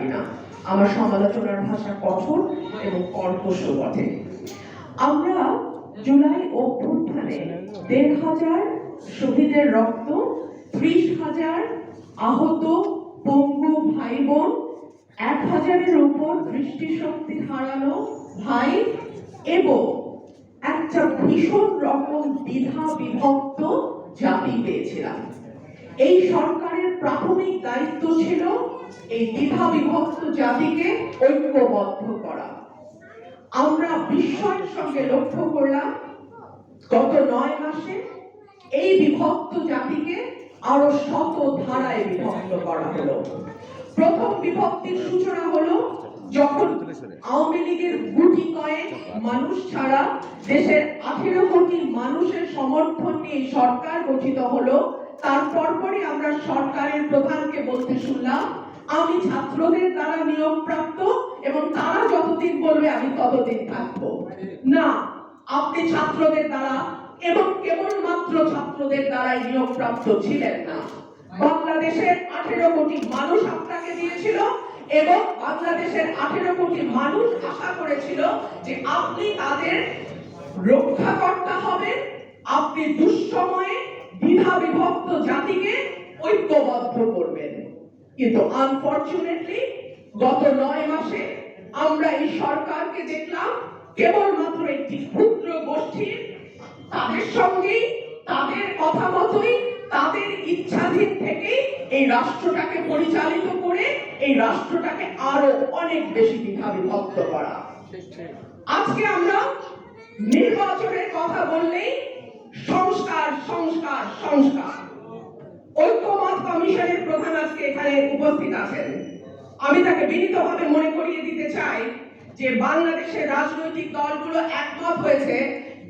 পারি না। আমার সমালোচনার ভাষা কঠোর এবং কর্কশ বটে। আমরা জুলাই অভ্যুত্থানে দেড় হাজার শহীদের রক্ত, ত্রিশ হাজার আহত পঙ্গু ভাই বোন এক হাজারের উপর দৃষ্টিশক্তি হারানো ভাই এবং একটা ভীষণ রকম দ্বিধা বিভক্ত জাতি পেয়েছিলাম। এই সরকারের প্রাথমিক দায়িত্ব ছিল এই দ্বিধা বিভক্ত জাতিকে ঐক্যবদ্ধ করা। আমরা বিস্ময়ের সঙ্গে লক্ষ্য করলাম, গত নয় মাসে এই বিভক্ত জাতিকে আরও শত ধারায় বিভক্ত করা হলো। প্রথম বিভক্তির সূচনা হলো, যখন আওয়ামী লীগের গুটি কয়েক মানুষ ছাড়া দেশের আঠেরো কোটি মানুষের সমর্থন নিয়ে সরকার গঠিত হলো তারপর পরই আমরা সরকারের প্রধানকে বলতে শুনলাম, আমি ছাত্রদের দ্বারা নিয়োগপ্রাপ্ত এবং তারা যতদিন বলবে আমি ততদিন থাকব। না, আপনি ছাত্রদের দ্বারা এবং কেবলমাত্র ছাত্রদের দ্বারাই নিয়োগপ্রাপ্ত ছিলেন না। বাংলাদেশের আঠেরো কোটি মানুষ আপনাকে দিয়েছিল এবং বাংলাদেশের আঠেরো কোটি মানুষ আশা করেছিল যে আপনি তাদের রক্ষাকর্তা হবেন, আপনি দুঃসময়ে দ্বিধা বিভক্ত জাতিকে ঐক্যবদ্ধ করবেন। কিন্তু আনফরচুনেটলি গত নয় মাসে আমরা এই সরকারকে দেখলাম কেবলমাত্র একটি ক্ষুদ্র গোষ্ঠীর তাদের সঙ্গেই তাদের কথা মতোই তাদের ইচ্ছাধীন থেকে এই রাষ্ট্রটাকে পরিচালিত করে এই রাষ্ট্রটাকে আরও অনেক বেশি দ্বিধা বিভক্ত করা। আজকে আমরা নির্বাচনের কথা বললেই সংস্কার সংস্কার সংস্কার। ঐক্যমত কমিশনের প্রধান আজকে এখানে উপস্থিত আছেন। আমি তাকে বিনীতভাবে মনে করিয়ে দিতে চাই যে বাংলাদেশের রাজনৈতিক দলগুলো একমত হয়েছে,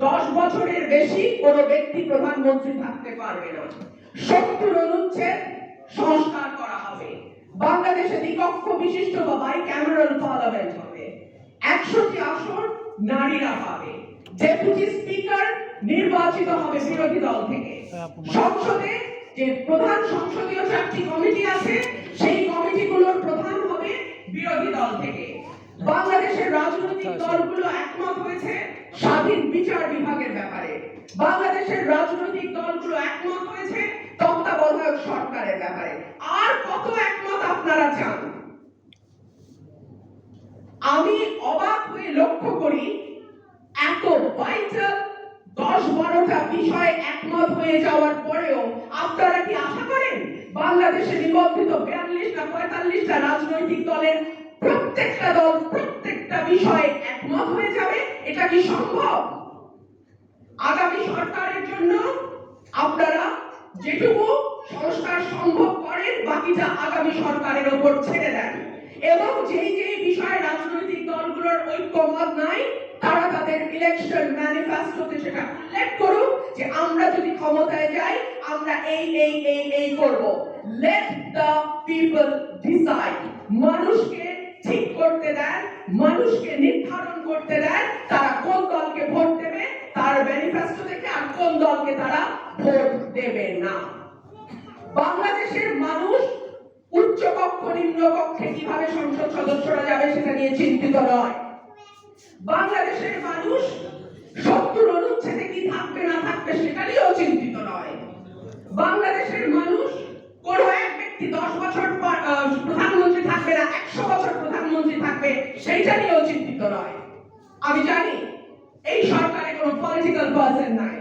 দশ বছরের বেশি কোনো ব্যক্তি প্রধানমন্ত্রী থাকতে পারবে না। সত্তর অনুচ্ছেদ সংস্কার করা হবে। বাংলাদেশে দ্বিকক্ষ বিশিষ্ট বা বাই ক্যামেরাল পার্লামেন্ট হবে। একশোটি আসন নারীরা পাবে। ডেপুটি স্পিকার নির্বাচিত হবে বিরোধী দল থেকে। সংসদে যে প্রধান সংসদীয় চারটি কমিটি আছে, সেই কমিটিগুলোর প্রধান হবে বিরোধী দল থেকে। বাংলাদেশের রাজনৈতিক দলগুলো একমত হয়েছে স্বাধীন বিচার বিভাগের ব্যাপারে। বাংলাদেশের রাজনৈতিক দলগুলো একমত হয়েছে তত্ত্বাবধায়ক সরকারের ব্যাপারে। আর কত একমত আপনারা চান? আমি অবাক হয়ে লক্ষ্য করি দশ বারোটা বিষয় একমত হয়ে যাওয়ার পরেও আপনারা কি আশা করেন বাংলাদেশে নিবন্ধিত বিয়াল্লিশটা, পঁয়তাল্লিশটা রাজনৈতিক দলের প্রত্যেকটা দল প্রত্যেকটা বিষয়ে একমত হয়ে যাবে? এটা কি সম্ভব? আগামী সরকারের জন্য আপনারা যেটুকু সংস্কার সম্ভব করেন, বাকিটা আগামী সরকারের ওপর ছেড়ে দেন। এবং যেই যেই বিষয়ে রাজনৈতিক দলগুলোর ঐক্যমত নাই, তারা তাদের ইলেকশন ম্যানিফেস্টোতে সেটা উল্লেখ করুন যে আমরা যদি ক্ষমতায় যাই, আমরা এই এই এই এই করব। লেট দ্য পিপল ডিসাইড মানুষকে ঠিক করতে দেন, মানুষকে নির্ধারণ করতে দেন, তারা কোন দলকে ভোট দেবে, তার ম্যানিফেস্টো থেকে আর কোন দলকে তারা ভোট দেবে না। বাংলাদেশের মানুষ উচ্চ কক্ষ নিম্ন কক্ষে কীভাবে সংসদ সদস্যরা যাবে সেটা নিয়ে চিন্তিত নয়। বাংলাদেশের মানুষ সত্তর অনুচ্ছেদে কি থাকবে না থাকবে সেটা নিয়েও চিন্তিত নয়। বাংলাদেশের মানুষ কোন এক ব্যক্তি দশ বছর পর, প্রধানমন্ত্রী থাকবে না একশো বছর প্রধানমন্ত্রী থাকবে সেইটা নিয়েও চিন্তিত নয়। আমি জানি এই সরকারে কোনো পলিটিক্যাল পার্সন নাই।